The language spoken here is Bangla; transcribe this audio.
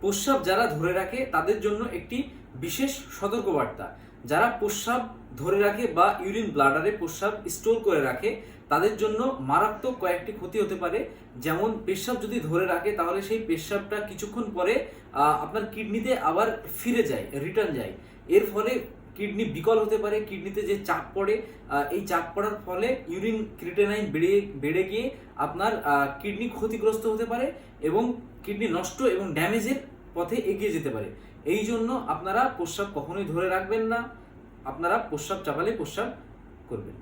প্রস্রাব যারা ধরে রাখে, তাদের জন্য একটি বিশেষ সতর্কবার্তা। যারা প্রস্রাব ধরে রাখে বা ইউরিন ব্লাডারে প্রস্রাব স্টোর করে রাখে, তাদের জন্য মারাত্মক কয়েকটি ক্ষতি হতে পারে। যেমন, পেশাব যদি ধরে রাখে, তাহলে সেই পেশাবটা কিছুক্ষণ পরে আপনার কিডনিতে আবার ফিরে যায়, রিটার্ন যায়। এর ফলে কিডনি বিকল হতে পারে, কিডনিতে যে চাপ পড়ে এই চাপ পড়ার ফলে ইউরিন ক্রিটেনাইন বেড়ে বেড়ে গিয়ে আপনার কিডনি ক্ষতিগ্রস্ত হতে পারে এবং কিডনি নষ্ট এবং ড্যামেজের পথে এগিয়ে যেতে পারে। এই জন্য আপনারা প্রস্রাব কখনোই ধরে রাখবেন না। আপনারা প্রস্রাব চাপালে প্রস্রাব করবেন।